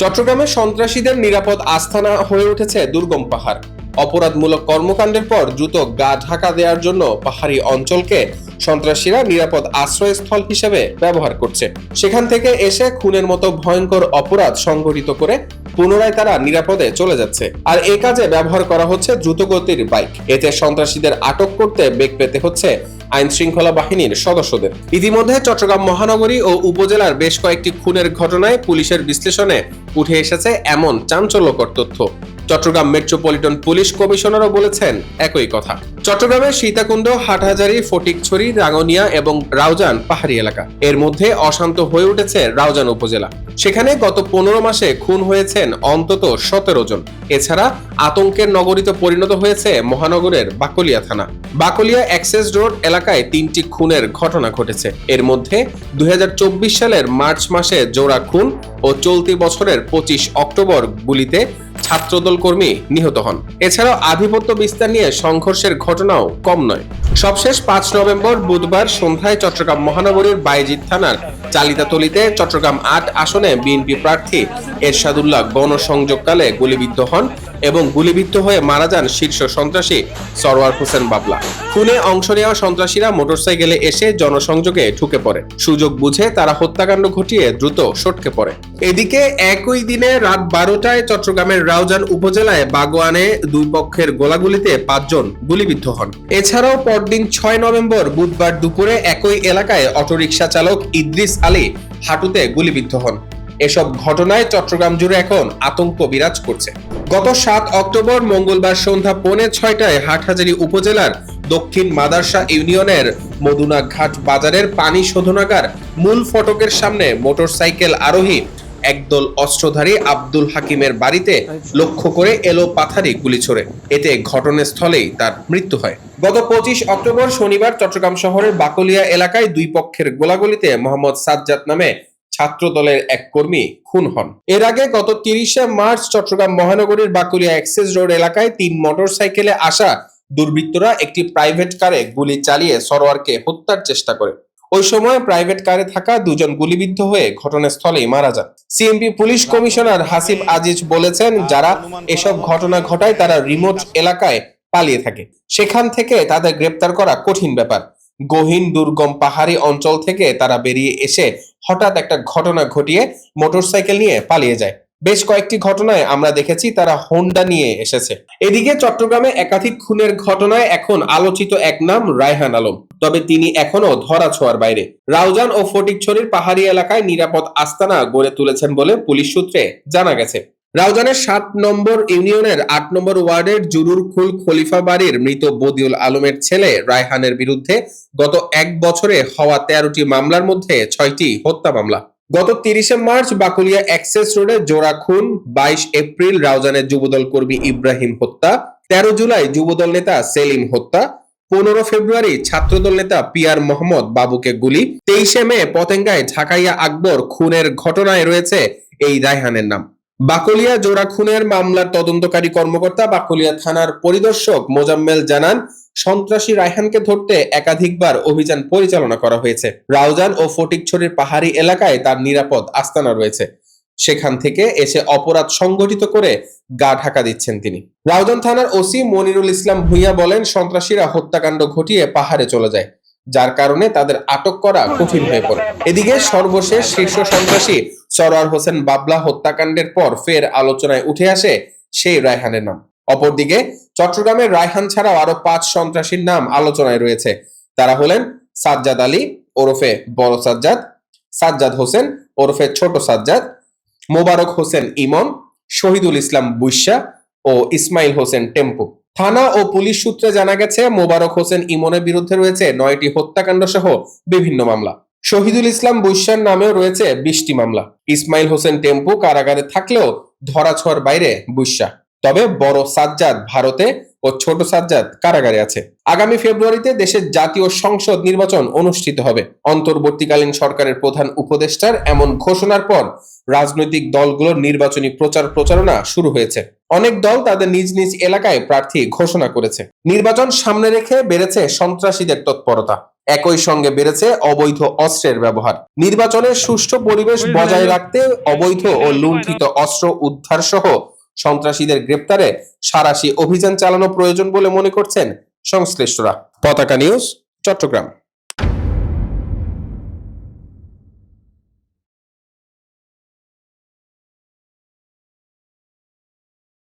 চট্টগ্রামে সন্ত্রাসীদের নিরাপদ আস্থানা হয়ে উঠেছে দুর্গম পাহাড়। অপরাধমূলক কর্মকাণ্ডের পর দ্রুত গা ঢাকা দেওয়ার জন্য পাহাড়ি অঞ্চলকে সন্ত্রাসীরা নিরাপদ আশ্রয়স্থল হিসেবে ব্যবহার করছে। সেখান থেকে এসে খুনের মতো ভয়ঙ্কর অপরাধ সংঘটিত করে পুনরায় তারা নিরাপদে চলে যাচ্ছে। আর এ কাজে ব্যবহার করা হচ্ছে দ্রুতগতির বাইক। এতে সন্ত্রাসীদের আটক করতে বেগ পেতে হচ্ছে আইন শৃঙ্খলা বাহিনীর সদস্যদের। ইতিমধ্যে চট্টগ্রাম মহানগরী ও উপজেলার বেশ কয়েকটি খুনের ঘটনায় পুলিশের বিশ্লেষণে উঠে এসেছে এমন চাঞ্চল্যকর তথ্য। চট্টগ্রাম মেট্রোপলিটন পুলিশ কমিশনারও বলেছেন একই কথা। চট্টগ্রামের সীতাকুণ্ড, হাটহাজারি, ফটিকছড়ি, রাঙ্গনিয়া এবং রাউজান পাহাড়ি এলাকা। এর মধ্যে অশান্ত হয়ে উঠেছে রাউজান উপজেলা। সেখানে গত পনেরো মাসে খুন হয়েছেন অন্তত সতেরো জন। এছাড়া আতঙ্কের নগরীতে পরিণত হয়েছে মহানগরের বাকলিয়া থানা। বাকলিয়া অ্যাক্সেস রোড এলাকায় তিনটি খুনের ঘটনা ঘটেছে। এর মধ্যে দুই হাজার চব্বিশ সালের মার্চ মাসে জোড়া খুন ও চলতি বছরের পঁচিশ অক্টোবর গুলিতে ছাত্রদল কর্মী নিহত হন। এছাড়াও আধিপত্য বিস্তার নিয়ে সংঘর্ষের ঘটনাও কম নয়। সবশেষ পাঁচ নভেম্বর বুধবার সন্ধ্যায় চট্টগ্রাম মহানগরীর বাইজিৎ থানার চালিতাতলিতে চট্টগ্রাম আট আসনে বিএনপি প্রার্থী এরশাদুল্লাহ গণসংযোগকালে গুলিবিদ্ধ হন এবং গুলিবিদ্ধ হয়ে মারা যান শীর্ষ সন্ত্রাসী সরওয়ার হোসেন বাবলা। খুনে অংশ নেওয়া সন্ত্রাসীরা মোটরসাইকেলে এসে জনসংযোগে ঢুকে পড়ে। সুযোগ বুঝে তারা হত্যাকাণ্ড ঘটিয়ে দ্রুত সটকে পড়ে। এদিকে একই দিনে রাত বারোটায় চট্টগ্রামের রাউজান উপজেলায় বাগোয়ানে দুই পক্ষের গোলাগুলিতে পাঁচজন গুলিবিদ্ধ হন। এছাড়াও পরদিন ছয় নভেম্বর বুধবার দুপুরে একই এলাকায় অটোরিকশা চালক ইদ্রিস আলী হাঁটুতে গুলিবিদ্ধ হন। এসব ঘটনায় চট্টগ্রাম জুড়ে এখন আতঙ্ক বিরাজ করছে। গত সাত অক্টোবর মঙ্গলবার সন্ধ্যা পৌনে ছয়টায় হাটহাজারী উপজেলার দক্ষিণ মাদারসা ইউনিয়নের মদুনা ঘাট বাজারের পানি শোধনাগার মূল ফটকের সামনে মোটরসাইকেল আরোহী একদল অস্ত্রধারী আব্দুল হাকিমের বাড়িতে লক্ষ্য করে এলো পাথারি গুলি ছোড়ে। এতে ঘটনাস্থলেই তার মৃত্যু হয়। গত পঁচিশ অক্টোবর শনিবার চট্টগ্রাম শহরের বাকলিয়া এলাকায় দুই পক্ষের গোলাগুলিতে মোহাম্মদ সাজ্জাদ নামে ছাত্র দলের এক কর্মী খুন হন। এর আগে গত তিরিশে মার্চ চট্টগ্রাম মহানগরীর বাকুলিয়া এক্সেস রোড এলাকায় তিন মোটরসাইকেলে আসা দুর্বৃত্তরা একটি প্রাইভেট কারে গুলি চালিয়ে সরোয়ারকে হত্যার চেষ্টা করে। ওই সময় প্রাইভেট কারে থাকা দুজন গুলিবিদ্ধ হয়ে ঘটনাস্থলেই মারা যান। CMP police commissioner Hasib Aziz বলেছেন, যারা এসব ঘটনা ঘটায় তারা রিমোট এলাকায় পালিয়ে থাকে। সেখান থেকে তাদের গ্রেপ্তার করা কঠিন ব্যাপার। গহীন, দুর্গম পাহাড়ি অঞ্চল থেকে তারা বেরিয়ে এসে হঠাৎ একটা ঘটনা ঘটিয়ে মোটরসাইকেল নিয়ে পালিয়ে যায়। বেশ কয়েকটি ঘটনায় আমরা দেখেছি তারা হোন্ডা নিয়ে এসেছে। এদিকে চট্টগ্রামে একাধিক খুনের ঘটনায় এখন আলোচিত এক নাম রায়হান আলম। তবে তিনি এখনও ধরা ছোঁয়ার বাইরে। রাউজান ও ফটিকছড়ির পাহাড়ি এলাকায় নিরাপদ আস্তানা গড়ে তুলেছেন বলে পুলিশ সূত্রে জানা গেছে। রাউজানের সাত নম্বর ইউনিয়নের আট নম্বর ওয়ার্ডের জুরুর খুল খলিফা বাড়ির মৃত বদিউল আলমের ছেলে রায়হানের বিরুদ্ধে গত এক বছরে হওয়া তেরোটি মামলার মধ্যে ছয়টি হত্যা মামলা। গত তিরিশে মার্চ বাকুলিয়া এক্সেস রোডে জোড়া খুন, বাইশ এপ্রিল রাউজানের যুবদল কর্মী ইব্রাহিম হত্যা, তেরো জুলাই যুবদল নেতা সেলিম হত্যা, পনেরো ফেব্রুয়ারি ছাত্রদল নেতা পিয়ার মোহাম্মদ বাবুকে গুলি, তেইশে মে পতেঙ্গায় ঢাকাইয়া আকবর খুনের ঘটনায় রয়েছে এই রায়হানের নাম। বাকলিয়া জোড়া খুনের মামলার তদন্তকারী কর্মকর্তা বাকলিয়া থানার পরিদর্শক মোজাম্মেল জানান সন্ত্রাসী রায়হানকে ধরতে একাধিকবার অভিযান পরিচালনা করা হয়েছে। রাউজান ও ফটিকছড়ির পাহাড়ি এলাকায় তার নিরাপদ আস্তানা রয়েছে। সেখান থেকে এসে অপরাধ সংগঠিত করে গা ঢাকা দিচ্ছেন তিনি। রাউজান থানার ওসি মনিরুল ইসলাম ভুইয়া বলেন, সন্ত্রাসীরা হত্যাকাণ্ড ঘটিয়ে পাহাড়ে চলে যায়, যার কারণে তাদের আটক করা কঠিন হয়ে পড়ে। এদিকে সর্বশেষ শীর্ষ সন্ত্রাসী সরোয়ার হোসেন বাবলা হত্যাকাণ্ডের পর ফের আলোচনায় উঠে আসে সেই রায়হানের নাম। অপরদিকে চট্টগ্রামের রায়হান ছাড়াও আরও পাঁচ সন্ত্রাসীর নাম আলোচনায় রয়েছে। তারা হলেন সাজ্জাদ আলী ওরফে বড় সাজ্জাদ সাজ্জাদ হোসেন ওরফে ছোট সাজ্জাদ, মোবারক হোসেন ইমন শহীদুল ইসলাম বুইশা ও ইসমাইল হোসেন টেম্পু। থানা ও পুলিশ সূত্রে জানা গেছে, মোবারক হোসেন ইমনের বিরুদ্ধে রয়েছে নয়টি হত্যাকাণ্ড সহ বিভিন্ন মামলা। শহীদুল ইসলাম বৈশ্যার নামেও রয়েছে বিশটি মামলা। ইসমাইল হোসেন টেম্পু কারাগারে থাকলেও ধরাছোঁয়ার বাইরে বুইশা। তবে বড় সাজ্জাদ ভারতে ও ছোট সাজ্জাদ কারাগারে আছে। আগামী ফেব্রুয়ারিতে দেশের জাতীয় সংসদ নির্বাচন অনুষ্ঠিত হবে। অন্তর্বর্তীকালীন সরকারের প্রধান উপদেষ্টার এমন ঘোষণার পর রাজনৈতিক দলগুলোর নির্বাচনী প্রচার প্রচারণা শুরু হয়েছে। অনেক দল তাদের নিজ নিজ এলাকায় প্রার্থী ঘোষণা করেছে। নির্বাচন সামনে রেখে বেড়েছে সন্ত্রাসীদের তৎপরতা। একই সঙ্গে বেড়েছে অবৈধ অস্ত্রের ব্যবহার। নির্বাচনের সুষ্ঠু পরিবেশ বজায় রাখতে অবৈধ ও লুণ্ঠিত অস্ত্র উদ্ধার সহ সন্ত্রাসীদের গ্রেপ্তারে সারাশি অভিযান চালানো প্রয়োজন বলে মনে করছেন সংশ্লিষ্টরা। পতাকা নিউজ চট্টগ্রাম।